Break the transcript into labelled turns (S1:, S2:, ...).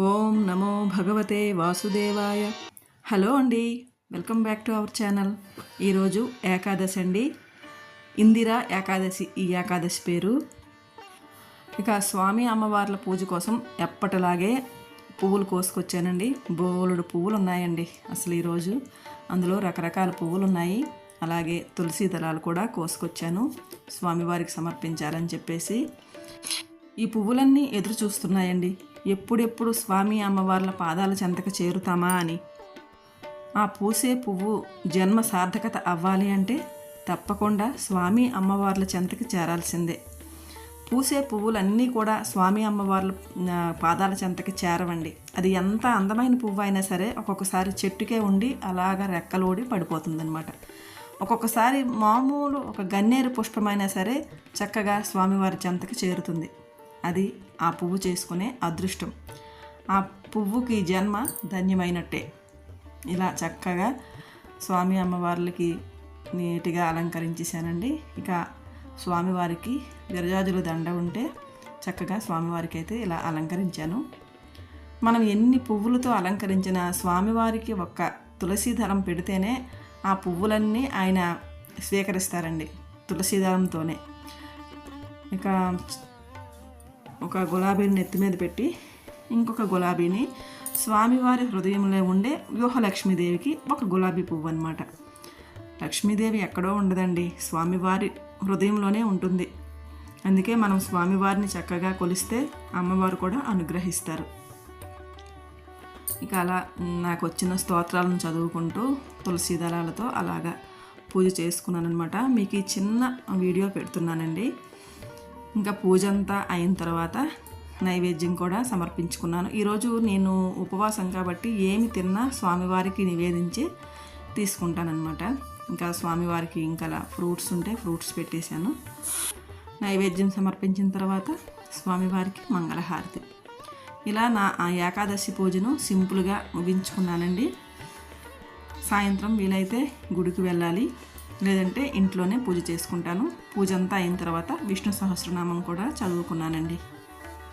S1: ఓం నమో భగవతే వాసుదేవాయ. హలో అండి welcome back to our channel. ఈరోజు ఏకాదశి అండి. ఇందిరా ఏకాదశి ఈ ఏకాదశి పేరు. ఇక స్వామి అమ్మవార్ల పూజ కోసం ఎప్పటిలాగే పువ్వులు కోసుకొచ్చానండి. బోలుడు పువ్వులు ఉన్నాయండి అసలు ఈరోజు. అందులో రకరకాల పువ్వులు ఉన్నాయి అలాగే తులసి దళాలు కూడా కోసుకొచ్చాను. స్వామివారికి సమర్పించాలని చెప్పేసి. ఈ పువ్వులన్నీ ఎదురు చూస్తున్నాయండి. ఎప్పుడెప్పుడు స్వామి అమ్మవార్ల పాదాల చెంతకు చేరుతామా అని. ఆ పూసే పువ్వు జన్మ సార్థకత అవ్వాలి అంటే తప్పకుండా స్వామి అమ్మవార్ల చెంతకి చేరాల్సిందే. పూసే పువ్వులన్నీ కూడా స్వామి అమ్మవార్ల పాదాల చెంతకి చేరవండి. అది ఎంత అందమైన పువ్వు అయినా సరే ఒక్కొక్కసారి చెట్టుకే ఉండి అలాగా రెక్కలోడి పడిపోతుందనమాట ఒక్కొక్కసారి మామూలు ఒక గన్నేరు పుష్పమైనా సరే చక్కగా స్వామివారి చెంతకి చేరుతుంది. అది ఆ పువ్వు చేసుకునే అదృష్టం. ఆ పువ్వుకి జన్మ ధన్యమైనట్టే. ఇలా చక్కగా స్వామి అమ్మవార్లకి నీట్గా అలంకరించేశానండి. ఇక స్వామివారికి విరజాజుల దండ ఉంటే చక్కగా స్వామివారికి అయితే ఇలా అలంకరించాను. మనం ఎన్ని పువ్వులతో అలంకరించిన స్వామివారికి ఒక్క తులసి దళం పెడితేనే ఆ పువ్వులన్నీ ఆయన స్వీకరిస్తారండి తులసి దళంతోనే. ఇక ఒక గులాబీని నెత్తి మీద పెట్టి ఇంకొక గులాబీని స్వామివారి హృదయంలో ఉండే వ్యూహలక్ష్మీదేవికి ఒక గులాబీ పువ్వు అనమాట లక్ష్మీదేవి ఎక్కడో ఉండదండి. స్వామివారి హృదయంలోనే ఉంటుంది. అందుకే మనం స్వామివారిని చక్కగా కొలిస్తే అమ్మవారు కూడా అనుగ్రహిస్తారు. ఇక అలా నాకు వచ్చిన స్తోత్రాలను చదువుకుంటూ తులసి దళాలతో అలాగా పూజ చేసుకున్నాను అనమాట మీకు ఈ చిన్న వీడియో పెడుతున్నానండి. ఇంకా పూజ అంతా అయిన తర్వాత నైవేద్యం కూడా సమర్పించుకున్నాను. ఈరోజు నేను ఉపవాసం కాబట్టి ఏమి తిన్నా స్వామివారికి నివేదించి తీసుకుంటానన్నమాట. ఇంకా స్వామివారికి ఇంకా ఫ్రూట్స్ ఉంటే ఫ్రూట్స్ పెట్టేశాను. నైవేద్యం సమర్పించిన తర్వాత స్వామివారికి మంగళహారతి. ఇలా నా ఆ ఏకాదశి పూజను సింపుల్గా ముగించుకున్నానండి. సాయంత్రం వీలైతే గుడికి వెళ్ళాలి. లేదంటే ఇంట్లోనే పూజ చేసుకుంటాను. పూజ అంతా అయిన తర్వాత విష్ణు సహస్రనామం కూడా చదువుకున్నానండి.